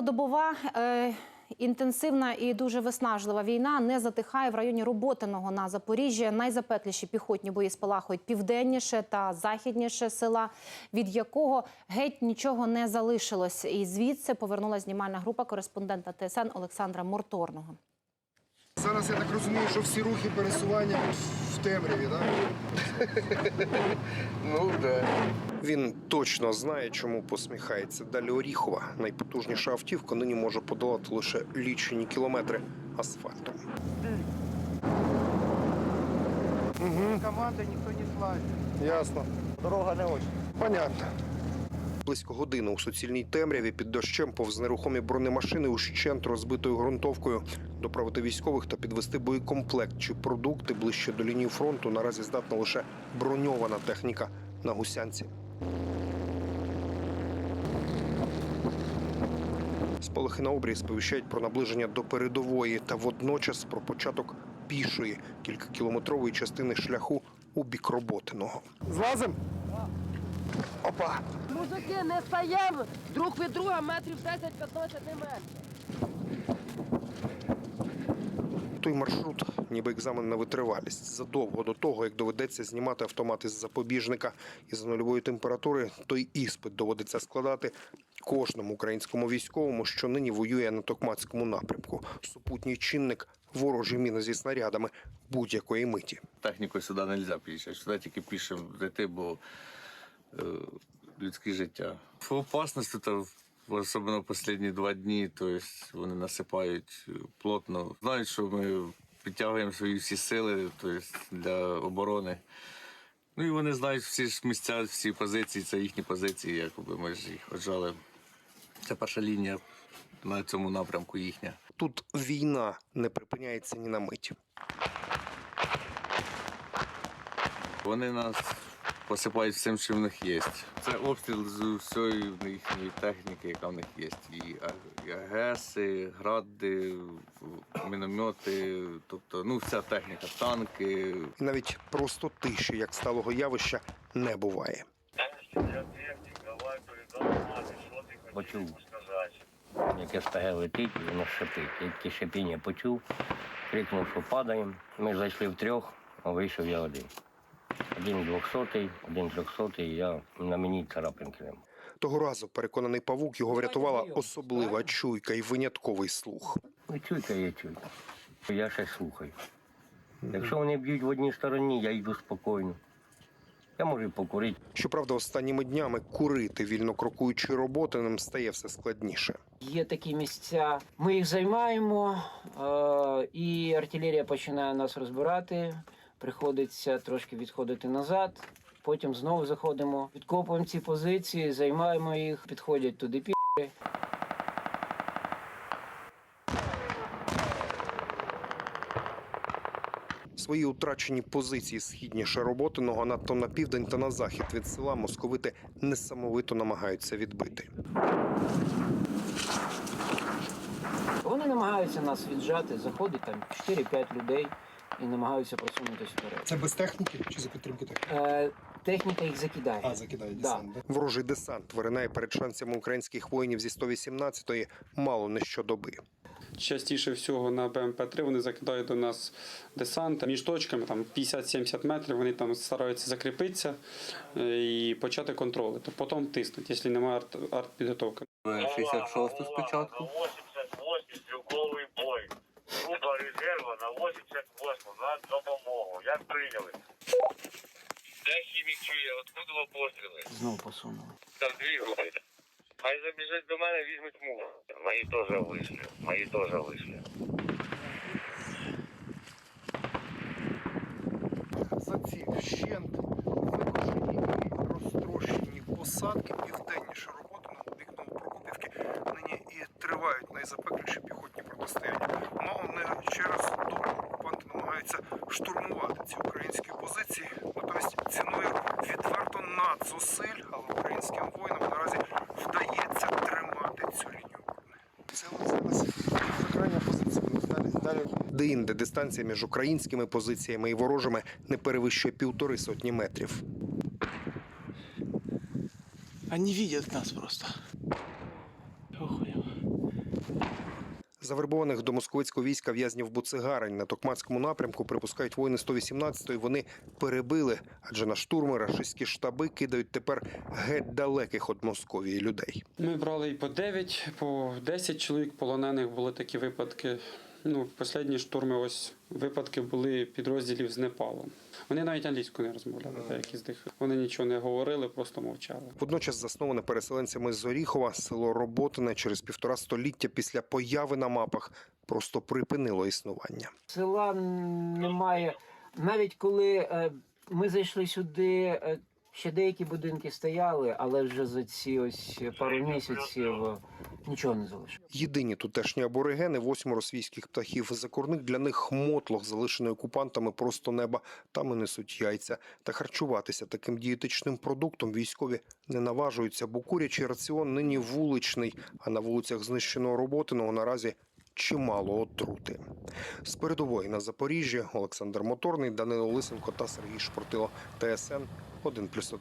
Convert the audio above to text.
Добова е, інтенсивна і дуже виснажлива війна не затихає в районі Роботиного на Запоріжжі. Найзапекліші піхотні бої спалахують південніше та західніше села, від якого геть нічого не залишилось. І звідси повернула знімальна група кореспондента ТСН Олександра Морторного. Зараз я так розумію, що всі рухи пересування темряві, так? Ну, да. Він точно знає, чому посміхається. Далі Оріхова. Найпотужніша автівка нині може подолати лише лічені кілометри асфальтом. Команда ніхто не слазить. Ясно. Дорога не очень. Понятно. Близько години у суцільній темряві під дощем повз нерухомі бронемашини ущент розбитою ґрунтовкою. Доправити військових та підвести боєкомплект чи продукти ближче до лінії фронту наразі здатна лише броньована техніка на гусянці. Сполохи на обрії сповіщають про наближення до передової та водночас про початок пішої кількакілометрової частини шляху у бік роботиного. Злазим? Опа. Мужики, не стаємо друг від друга метрів 10-15 не менше. Той маршрут, ніби екзамен на витривалість, задовго до того, як доведеться знімати автомат із запобіжника із нульової температури, той іспит доводиться складати кожному українському військовому, що нині воює на Токмацькому напрямку. Супутній чинник ворожі міни зі снарядами будь-якої миті. Технікою сюди не можна приїжджати. Сюди тільки пішим зайти, бо людське життя. По опасності, то особливо останні два дні, то есть вони насипають е, плотно. Знають, що ми підтягуємо свої всі сили то есть, для оборони. Ну і вони знають всі ж місця, всі позиції, це їхні позиції, якоби ми ж їх отжали. Це перша лінія на цьому напрямку їхня. Тут війна не припиняється ні на мить. Вони нас посипають всім, що в них є. Це обстріл з усієї їхньої техніки, яка в них є. І А- і АГСи, гради, міномети, тобто ну вся техніка, танки. Навіть просто тиші, як сталого явища, не буває. Почув, як СПГ летить, і воно шипить. Я Тільки шипіння почув, крикнув, що падаємо. Ми зайшли втрьох, а вийшов я один. Один двохсотий, один трьохсотий, я на мені царапинки нема. Того разу переконаний павук його врятувала особлива чуйка і винятковий слух. Ну, чуйка є чуйка. Я ще слухаю. Якщо вони б'ють в одній стороні, я йду спокійно. Я можу покурити. Щоправда, останніми днями курити вільно крокуючи роботиним стає все складніше. Є такі місця. Ми їх займаємо, е, і артилерія починає нас розбирати. Приходиться трошки відходити назад. Потім знову заходимо, відкопуємо ці позиції, займаємо їх, підходять туди пі. Свої утрачені позиції східніше роботиного надто на південь та на захід від села московити несамовито намагаються відбити. Вони намагаються нас віджати, заходить там 4-5 людей і намагаються просунутися вперед. Це без техніки чи за підтримки техніки? Е, техніка їх закидає. А, закидає десант, да. Ворожий десант виринає перед шансами українських воїнів зі 118-ї мало не щодоби. Частіше всього на БМП-3 вони закидають до нас десант між точками там 50-70 метрів. Вони там стараються закріпитися е, і почати контролити. Потім тиснуть, якщо немає арт- артпідготовки. 66 спочатку. 88 стрілковий бой. Група резерва на 88 на допомогу. Як прийняли? Де хімік чує? Откуда постріли? Знову посунули. Там дві групи. Хай забіжать до мене, візьмуть мух. Мої теж вийшли. Мої теж вийшли. За ці вщент викошені і розтрощені посадки південніше роботиного у бік Новопрокопівки нині і тривають найзапекліші піхотні протистояння. Де-інде дистанція між українськими позиціями і ворожими не перевищує півтори сотні метрів. Они видят нас просто. Завербованих до московицького війська в'язнів Буцегарень на Токмацькому напрямку припускають воїни 118-ї. Вони перебили, адже на штурми рашистські штаби кидають тепер геть далеких від Московії людей. Ми брали і по 9, по 10 чоловік полонених були такі випадки. Ну, останні штурми, ось випадки були підрозділів з Непалу. Вони навіть англійською не розмовляли, деякі з них. Вони нічого не говорили, просто мовчали. Водночас засноване переселенцями з Оріхова село Роботине через півтора століття після появи на мапах просто припинило існування. Села немає. Навіть коли е, ми зайшли сюди, е, ще деякі будинки стояли, але вже за ці ось пару місяців е, нічого не залишилося. Єдині тутешні аборигени, восьмеро свійських птахів. Закорник для них мотлох, залишений окупантами просто неба. Там і несуть яйця. Та харчуватися таким дієтичним продуктом військові не наважуються, бо курячий раціон нині вуличний, а на вулицях знищеного роботиного наразі чимало отрути. З передової на Запоріжжі Олександр Моторний, Данило Лисенко та Сергій Шпортило. ТСН 1+,1.